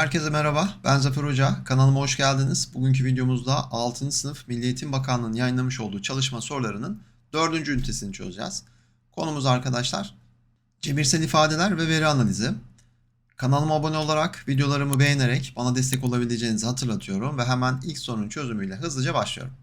Herkese merhaba, ben Zafer Hoca. Kanalıma hoş geldiniz. Bugünkü videomuzda 6. sınıf Milli Eğitim Bakanlığı'nın yayınlamış olduğu çalışma sorularının 4. ünitesini çözeceğiz. Konumuz arkadaşlar, cebirsel ifadeler ve veri analizi. Kanalıma abone olarak, videolarımı beğenerek bana destek olabileceğinizi hatırlatıyorum ve hemen ilk sorunun çözümüyle hızlıca başlıyorum.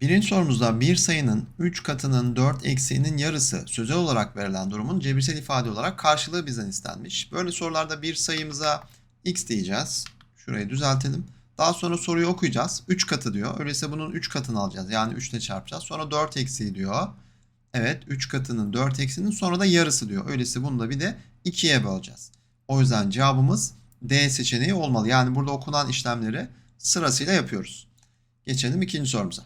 Birinci sorumuzda bir sayının 3 katının 4 eksiğinin yarısı sözel olarak verilen durumun cebirsel ifade olarak karşılığı bizden istenmiş. Böyle sorularda bir sayımıza x diyeceğiz. Şurayı düzeltelim. Daha sonra soruyu okuyacağız. 3 katı diyor. Öyleyse bunun 3 katını alacağız. Yani 3 ile çarpacağız. Sonra 4 eksiği diyor. Evet 3 katının 4 eksiğinin sonra da yarısı diyor. Öyleyse bunu da bir de 2'ye böleceğiz. O yüzden cevabımız D seçeneği olmalı. Yani burada okunan işlemleri sırasıyla yapıyoruz. Geçelim ikinci sorumuza.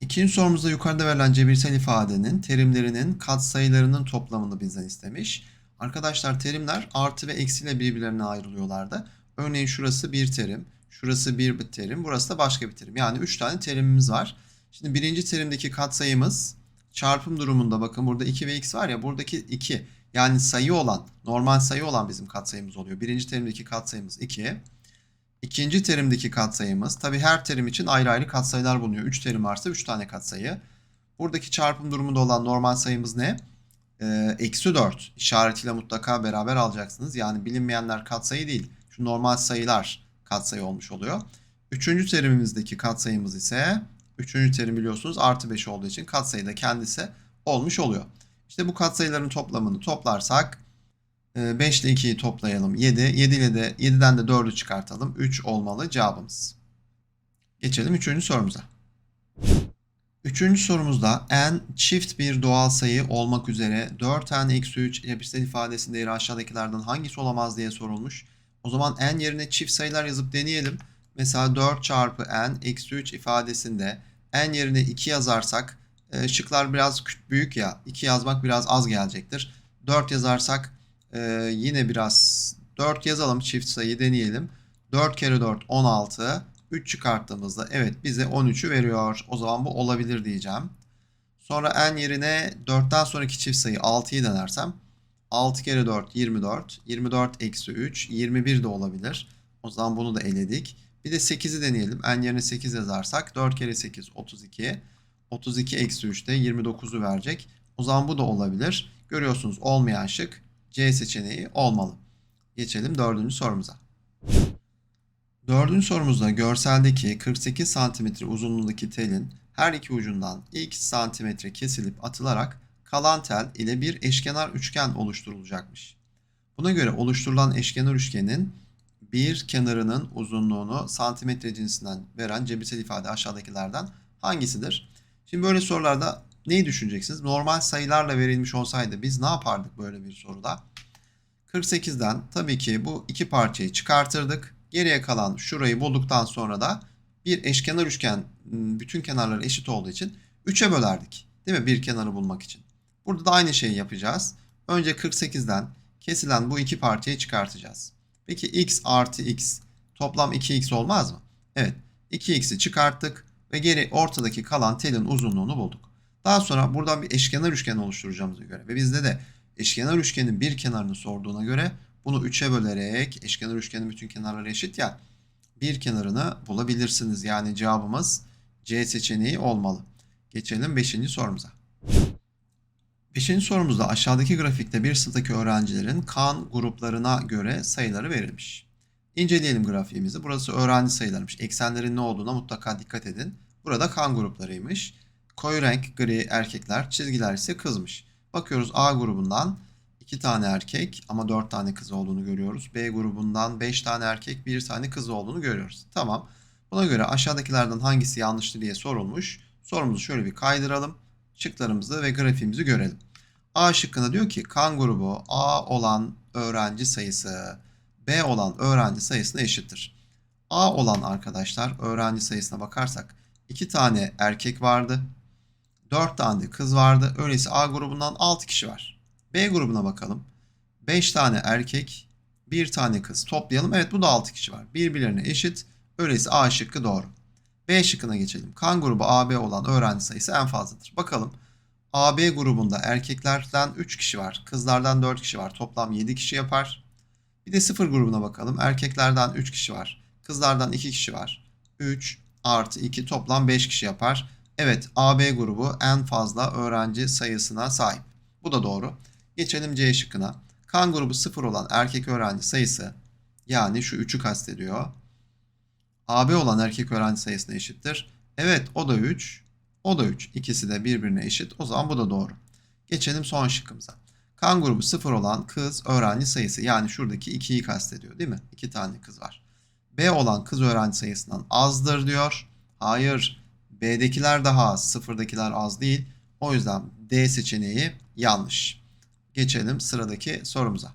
İkinci sorumuzda yukarıda verilen cebirsel ifadenin terimlerinin katsayılarının toplamını bizden istemiş. Arkadaşlar terimler artı ve eksiyle birbirlerine ayrılıyorlardı. Örneğin şurası bir terim, şurası bir terim, burası da başka bir terim. Yani 3 tane terimimiz var. Şimdi birinci terimdeki katsayımız çarpım durumunda bakın burada 2 ve x var ya buradaki 2 yani sayı olan normal sayı olan bizim katsayımız oluyor. Birinci terimdeki katsayımız 2. İkinci terimdeki katsayımız tabi her terim için ayrı ayrı katsayılar bulunuyor. 3 terim varsa 3 tane katsayı. Buradaki çarpım durumunda olan normal sayımız ne? Ee, eksi 4 işaretiyle mutlaka beraber alacaksınız. Yani bilinmeyenler katsayı değil. Şu normal sayılar katsayı olmuş oluyor. Üçüncü terimimizdeki katsayımız ise üçüncü terim biliyorsunuz artı 5 olduğu için katsayı da kendisi olmuş oluyor. İşte bu katsayıların toplamını toplarsak 5 ile 2'yi toplayalım 7. 7 ile de 7'den de 4'ü çıkartalım. 3 olmalı cevabımız. Geçelim 3. sorumuza. Üçüncü sorumuzda n çift bir doğal sayı olmak üzere 4n eksi 3 cebirsel ifadesinin değeri aşağıdakilerden hangisi olamaz diye sorulmuş. O zaman n yerine çift sayılar yazıp deneyelim. Mesela 4 çarpı n eksi 3 ifadesinde n yerine 2 yazarsak e, şıklar biraz büyük ya 2 yazmak biraz az gelecektir. 4 yazarsak e, yine biraz 4 yazalım çift sayı deneyelim. 4 kere 4 16 3 çıkarttığımızda evet bize 13'ü veriyor. O zaman bu olabilir diyeceğim. Sonra n yerine 4'ten sonraki çift sayı 6'yı denersem 6 kere 4 24. 24 eksi 3 21 de olabilir. O zaman bunu da eledik. Bir de 8'i deneyelim. n yerine 8 yazarsak 4 kere 8 32. 32 eksi 3 de 29'u verecek. O zaman bu da olabilir. Görüyorsunuz olmayan şık C seçeneği olmalı. Geçelim dördüncü sorumuza. Dördüncü sorumuzda görseldeki 48 cm uzunluğundaki telin her iki ucundan x santimetre kesilip atılarak kalan tel ile bir eşkenar üçgen oluşturulacakmış. Buna göre oluşturulan eşkenar üçgenin bir kenarının uzunluğunu santimetre cinsinden veren cebirsel ifade aşağıdakilerden hangisidir? Şimdi böyle sorularda neyi düşüneceksiniz? Normal sayılarla verilmiş olsaydı biz ne yapardık böyle bir soruda? 48'den tabii ki bu iki parçayı çıkartırdık. Geriye kalan şurayı bulduktan sonra da bir eşkenar üçgen bütün kenarları eşit olduğu için 3'e bölerdik. Değil mi? Bir kenarı bulmak için. Burada da aynı şeyi yapacağız. Önce 48'den kesilen bu iki parçayı çıkartacağız. Peki x artı x toplam 2x olmaz mı? Evet. 2x'i çıkarttık ve geri ortadaki kalan telin uzunluğunu bulduk. Daha sonra buradan bir eşkenar üçgen oluşturacağımıza göre ve bizde de eşkenar üçgenin bir kenarını sorduğuna göre bunu 3'e bölerek eşkenar üçgenin bütün kenarları eşit ya bir kenarını bulabilirsiniz. Yani cevabımız C seçeneği olmalı. Geçelim 5. sorumuza. 5. sorumuzda aşağıdaki grafikte bir sınıftaki öğrencilerin kan gruplarına göre sayıları verilmiş. İnceleyelim grafiğimizi. Burası öğrenci sayılarıymış. Eksenlerin ne olduğuna mutlaka dikkat edin. Burada kan gruplarıymış. Koyu renk gri erkekler, çizgiler ise kızmış. Bakıyoruz A grubundan 2 tane erkek ama 4 tane kız olduğunu görüyoruz. B grubundan 5 tane erkek, 1 tane kız olduğunu görüyoruz. Tamam. Buna göre aşağıdakilerden hangisi yanlıştır diye sorulmuş. Sorumuzu şöyle bir kaydıralım. Şıklarımızı ve grafiğimizi görelim. A şıkkında diyor ki kan grubu A olan öğrenci sayısı B olan öğrenci sayısına eşittir. A olan arkadaşlar öğrenci sayısına bakarsak 2 tane erkek vardı. 4 tane de kız vardı. Öyleyse A grubundan 6 kişi var. B grubuna bakalım. 5 tane erkek, 1 tane kız. Toplayalım. Evet bu da 6 kişi var. Birbirlerine eşit. Öyleyse A şıkkı doğru. B şıkkına geçelim. Kan grubu AB olan öğrenci sayısı en fazladır. Bakalım. AB grubunda erkeklerden 3 kişi var. Kızlardan 4 kişi var. Toplam 7 kişi yapar. Bir de sıfır grubuna bakalım. Erkeklerden 3 kişi var. Kızlardan 2 kişi var. 3 artı 2 toplam 5 kişi yapar. Evet AB grubu en fazla öğrenci sayısına sahip. Bu da doğru. Geçelim C şıkkına. Kan grubu 0 olan erkek öğrenci sayısı yani şu 3'ü kastediyor. AB olan erkek öğrenci sayısına eşittir. Evet o da 3. O da 3. İkisi de birbirine eşit. O zaman bu da doğru. Geçelim son şıkkımıza. Kan grubu 0 olan kız öğrenci sayısı yani şuradaki 2'yi kastediyor değil mi? 2 tane kız var. B olan kız öğrenci sayısından azdır diyor. Hayır. B'dekiler daha az. Sıfırdakiler az değil. O yüzden D seçeneği yanlış. Geçelim sıradaki sorumuza.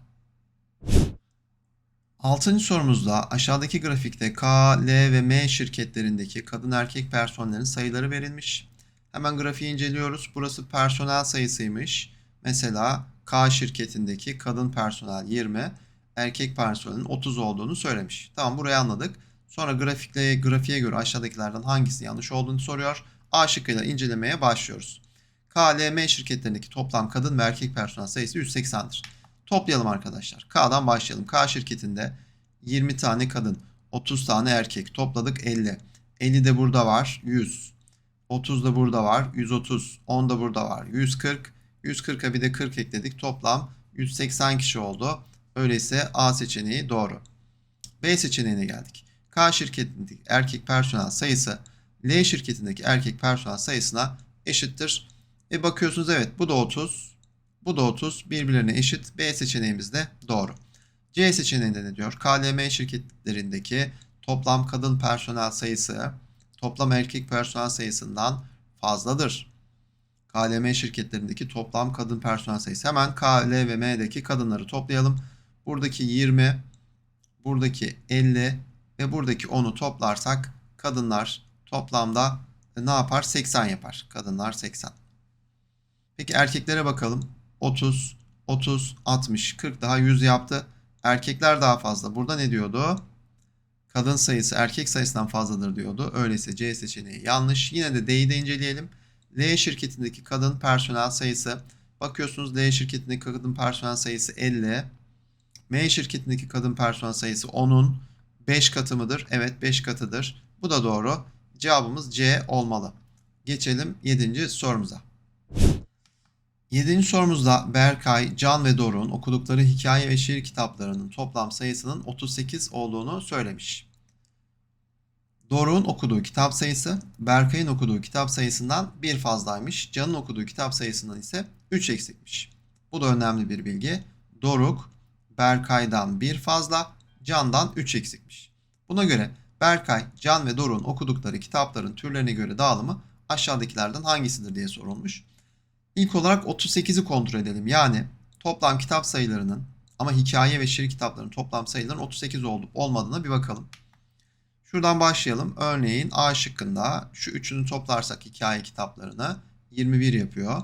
Altıncı sorumuzda aşağıdaki grafikte K, L ve M şirketlerindeki kadın erkek personelin sayıları verilmiş. Hemen grafiği inceliyoruz. Burası personel sayısıymış. Mesela K şirketindeki kadın personel 20, erkek personelin 30 olduğunu söylemiş. Tamam burayı anladık. Sonra grafikle grafiğe göre aşağıdakilerden hangisi yanlış olduğunu soruyor. A şıkkıyla incelemeye başlıyoruz. K, L, M şirketlerindeki toplam kadın ve erkek personel sayısı 180'dir. Toplayalım arkadaşlar. K'dan başlayalım. K şirketinde 20 tane kadın, 30 tane erkek. Topladık 50. 50 de burada var. 100. 30 da burada var. 130. 10 da burada var. 140. 140'a bir de 40 ekledik. Toplam 180 kişi oldu. Öyleyse A seçeneği doğru. B seçeneğine geldik. K şirketindeki erkek personel sayısı L şirketindeki erkek personel sayısına eşittir. E bakıyorsunuz evet bu da 30. Bu da 30. Birbirlerine eşit. B seçeneğimiz de doğru. C seçeneğinde ne diyor? KLM şirketlerindeki toplam kadın personel sayısı toplam erkek personel sayısından fazladır. KLM şirketlerindeki toplam kadın personel sayısı. Hemen K, L ve M'deki kadınları toplayalım. Buradaki 20, buradaki 50 ve buradaki 10'u toplarsak kadınlar toplamda ne yapar? 80 yapar. Kadınlar 80. Peki erkeklere bakalım. 30, 30, 60, 40 daha 100 yaptı. Erkekler daha fazla. Burada ne diyordu? Kadın sayısı erkek sayısından fazladır diyordu. Öyleyse C seçeneği yanlış. Yine de D'yi de inceleyelim. L şirketindeki kadın personel sayısı. Bakıyorsunuz L şirketindeki kadın personel sayısı 50. M şirketindeki kadın personel sayısı 10'un 5 katı mıdır? Evet 5 katıdır. Bu da doğru. Cevabımız C olmalı. Geçelim 7. sorumuza. 7. sorumuzda Berkay, Can ve Doruk'un okudukları hikaye ve şiir kitaplarının toplam sayısının 38 olduğunu söylemiş. Doruk'un okuduğu kitap sayısı Berkay'ın okuduğu kitap sayısından bir fazlaymış. Can'ın okuduğu kitap sayısından ise 3 eksikmiş. Bu da önemli bir bilgi. Doruk Berkay'dan bir fazla, Can'dan 3 eksikmiş. Buna göre Berkay, Can ve Doruk'un okudukları kitapların türlerine göre dağılımı aşağıdakilerden hangisidir diye sorulmuş. İlk olarak 38'i kontrol edelim. Yani toplam kitap sayılarının ama hikaye ve şiir kitaplarının toplam sayılarının 38 olup olmadığına bir bakalım. Şuradan başlayalım. Örneğin A şıkkında şu üçünü toplarsak hikaye kitaplarını 21 yapıyor.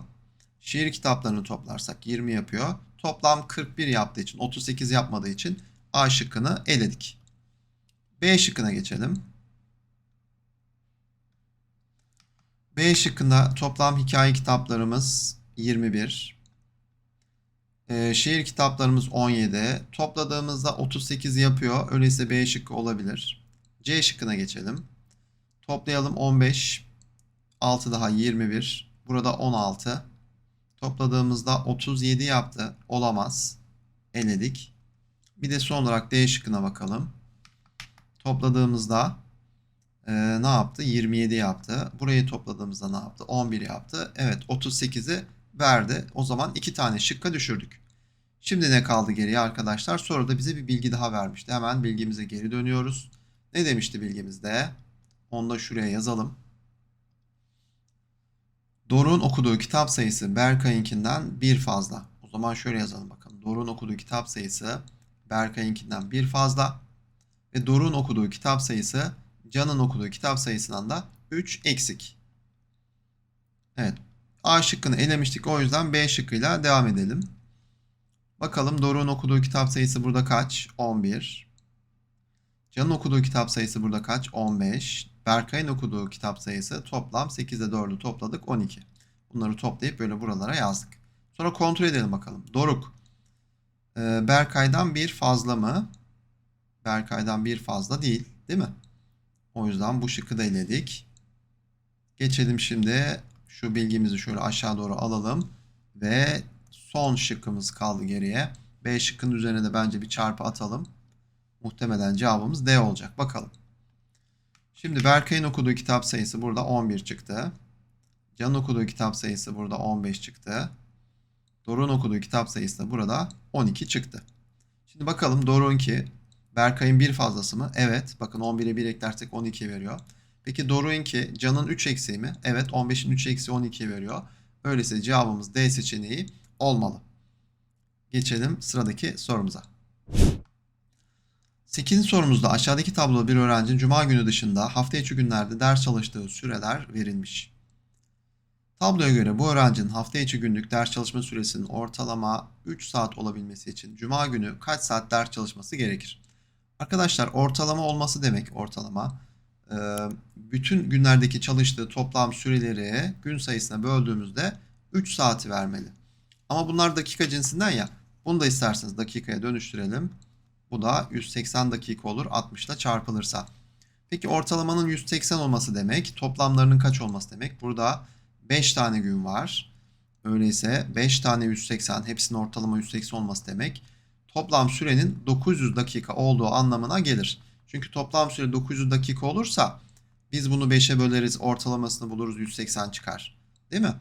Şiir kitaplarını toplarsak 20 yapıyor. Toplam 41 yaptığı için 38 yapmadığı için A şıkkını eledik. B şıkkına geçelim. B şıkkında toplam hikaye kitaplarımız 21. Ee, şiir kitaplarımız 17. Topladığımızda 38 yapıyor. Öyleyse B şıkkı olabilir. C şıkkına geçelim. Toplayalım 15. 6 daha 21. Burada 16. Topladığımızda 37 yaptı. Olamaz. Eledik. Bir de son olarak D şıkkına bakalım. Topladığımızda e, ne yaptı? 27 yaptı. Burayı topladığımızda ne yaptı? 11 yaptı. Evet 38'i verdi. O zaman iki tane şıkka düşürdük. Şimdi ne kaldı geriye arkadaşlar? Sonra da bize bir bilgi daha vermişti. Hemen bilgimize geri dönüyoruz. Ne demişti bilgimizde? Onu da şuraya yazalım. Doruk'un okuduğu kitap sayısı Berkay'ınkinden bir fazla. O zaman şöyle yazalım bakalım. Doruk'un okuduğu kitap sayısı Berkay'ınkinden bir fazla. Ve Doruk'un okuduğu kitap sayısı Can'ın okuduğu kitap sayısından da 3 eksik. Evet. A şıkkını elemiştik. O yüzden B şıkkıyla devam edelim. Bakalım Doruk'un okuduğu kitap sayısı burada kaç? 11. Can'ın okuduğu kitap sayısı burada kaç? 15. Berkay'ın okuduğu kitap sayısı toplam 8'de 4'ü topladık 12. Bunları toplayıp böyle buralara yazdık. Sonra kontrol edelim bakalım. Doruk Ee, Berkay'dan bir fazla mı? Berkay'dan bir fazla değil, değil mi? O yüzden bu şıkkı da eledik. Geçelim şimdi şu bilgimizi şöyle aşağı doğru alalım ve son şıkkımız kaldı geriye. B şıkkının üzerine de bence bir çarpı atalım. Muhtemelen cevabımız D olacak. Bakalım. Şimdi Berkay'ın okuduğu kitap sayısı burada 11 çıktı. Can'ın okuduğu kitap sayısı burada 15 çıktı. Doruk'un okuduğu kitap sayısı da burada 12 çıktı. Şimdi bakalım Doruk'unki Berkay'ın bir fazlası mı? Evet. Bakın 11'e 1 eklersek 12 veriyor. Peki Doruk'unki Can'ın 3 eksiği mi? Evet. 15'in 3 eksiği 12 veriyor. Öyleyse cevabımız D seçeneği olmalı. Geçelim sıradaki sorumuza. 8. sorumuzda aşağıdaki tabloda bir öğrencinin cuma günü dışında hafta içi günlerde ders çalıştığı süreler verilmiş. Tabloya göre bu öğrencinin hafta içi günlük ders çalışma süresinin ortalama 3 saat olabilmesi için cuma günü kaç saat ders çalışması gerekir? Arkadaşlar ortalama olması demek ortalama. e, Bütün günlerdeki çalıştığı toplam süreleri gün sayısına böldüğümüzde 3 saati vermeli. Ama bunlar dakika cinsinden ya. Bunu da isterseniz dakikaya dönüştürelim. Bu da 180 dakika olur 60 ile çarpılırsa. Peki ortalamanın 180 olması demek toplamlarının kaç olması demek? Burada 5 tane gün var. Öyleyse 5 tane 180 hepsinin ortalama 180 olması demek. Toplam sürenin 900 dakika olduğu anlamına gelir. Çünkü toplam süre 900 dakika olursa biz bunu 5'e böleriz ortalamasını buluruz 180 çıkar. Değil mi?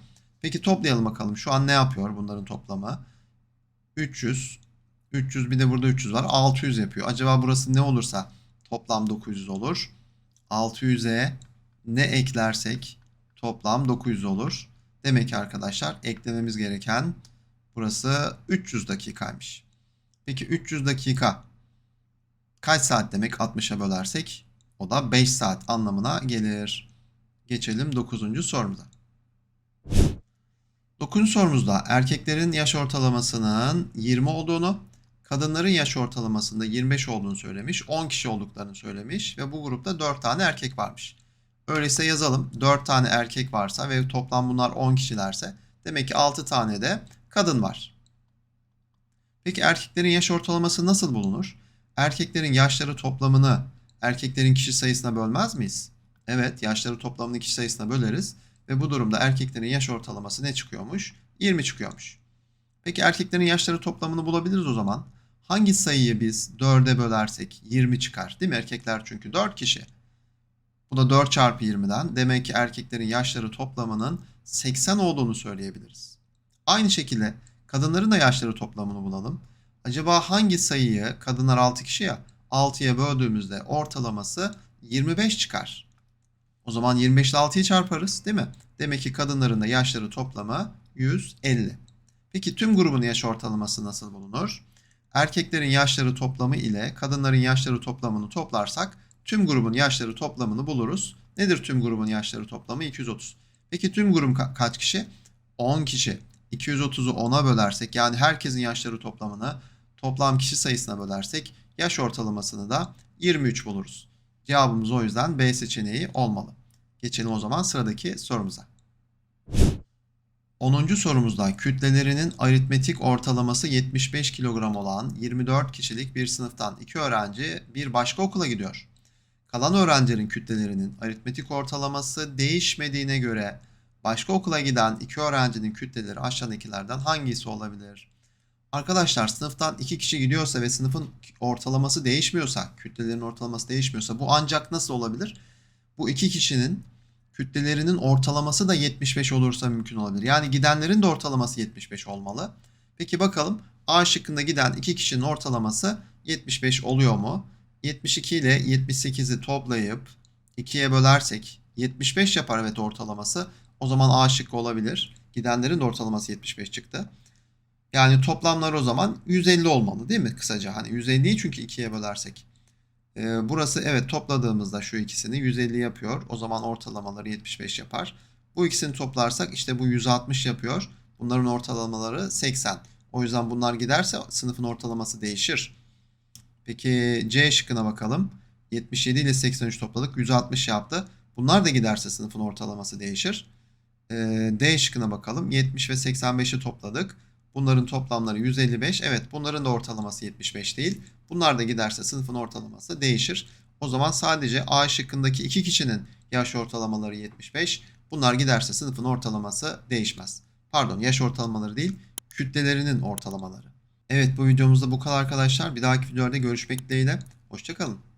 Peki toplayalım bakalım. Şu an ne yapıyor bunların toplamı? 300, 300 bir de burada 300 var. 600 yapıyor. Acaba burası ne olursa toplam 900 olur. 600'e ne eklersek toplam 900 olur. Demek ki arkadaşlar eklememiz gereken burası 300 dakikaymış. Peki 300 dakika kaç saat demek 60'a bölersek? O da 5 saat anlamına gelir. Geçelim 9. sorumuza. 9. sorumuzda erkeklerin yaş ortalamasının 20 olduğunu, kadınların yaş ortalamasında 25 olduğunu söylemiş, 10 kişi olduklarını söylemiş ve bu grupta 4 tane erkek varmış. Öyleyse yazalım 4 tane erkek varsa ve toplam bunlar 10 kişilerse demek ki 6 tane de kadın var. Peki erkeklerin yaş ortalaması nasıl bulunur? Erkeklerin yaşları toplamını erkeklerin kişi sayısına bölmez miyiz? Evet, yaşları toplamını kişi sayısına böleriz ve bu durumda erkeklerin yaş ortalaması ne çıkıyormuş? 20 çıkıyormuş. Peki erkeklerin yaşları toplamını bulabiliriz o zaman. Hangi sayıyı biz 4'e bölersek 20 çıkar değil mi? Erkekler çünkü 4 kişi. Bu da 4 çarpı 20'den. Demek ki erkeklerin yaşları toplamının 80 olduğunu söyleyebiliriz. Aynı şekilde kadınların da yaşları toplamını bulalım. Acaba hangi sayıyı kadınlar 6 kişi ya 6'ya böldüğümüzde ortalaması 25 çıkar. O zaman 25 ile 6'yı çarparız değil mi? Demek ki kadınların da yaşları toplamı 150. Peki tüm grubun yaş ortalaması nasıl bulunur? Erkeklerin yaşları toplamı ile kadınların yaşları toplamını toplarsak tüm grubun yaşları toplamını buluruz. Nedir tüm grubun yaşları toplamı? 230. Peki tüm grup ka- kaç kişi? 10 kişi. 230'u 10'a bölersek yani herkesin yaşları toplamını toplam kişi sayısına bölersek yaş ortalamasını da 23 buluruz. Cevabımız o yüzden B seçeneği olmalı. Geçelim o zaman sıradaki sorumuza. 10. sorumuzda kütlelerinin aritmetik ortalaması 75 kilogram olan 24 kişilik bir sınıftan iki öğrenci bir başka okula gidiyor. Kalan öğrencilerin kütlelerinin aritmetik ortalaması değişmediğine göre başka okula giden iki öğrencinin kütleleri aşağıdakilerden hangisi olabilir? Arkadaşlar sınıftan iki kişi gidiyorsa ve sınıfın ortalaması değişmiyorsa, kütlelerin ortalaması değişmiyorsa bu ancak nasıl olabilir? Bu iki kişinin kütlelerinin ortalaması da 75 olursa mümkün olabilir. Yani gidenlerin de ortalaması 75 olmalı. Peki bakalım A şıkkında giden iki kişinin ortalaması 75 oluyor mu? 72 ile 78'i toplayıp 2'ye bölersek 75 yapar evet ortalaması. O zaman A şıkkı olabilir. Gidenlerin de ortalaması 75 çıktı. Yani toplamlar o zaman 150 olmalı değil mi kısaca? Hani 150'yi çünkü 2'ye bölersek. Ee, burası evet topladığımızda şu ikisini 150 yapıyor. O zaman ortalamaları 75 yapar. Bu ikisini toplarsak işte bu 160 yapıyor. Bunların ortalamaları 80. O yüzden bunlar giderse sınıfın ortalaması değişir. Peki C şıkkına bakalım. 77 ile 83 topladık. 160 yaptı. Bunlar da giderse sınıfın ortalaması değişir. Ee, D şıkkına bakalım. 70 ve 85'i topladık. Bunların toplamları 155. Evet bunların da ortalaması 75 değil. Bunlar da giderse sınıfın ortalaması değişir. O zaman sadece A şıkkındaki iki kişinin yaş ortalamaları 75. Bunlar giderse sınıfın ortalaması değişmez. Pardon yaş ortalamaları değil kütlelerinin ortalamaları. Evet bu videomuzda bu kadar arkadaşlar. Bir dahaki videolarda görüşmek dileğiyle. Hoşçakalın.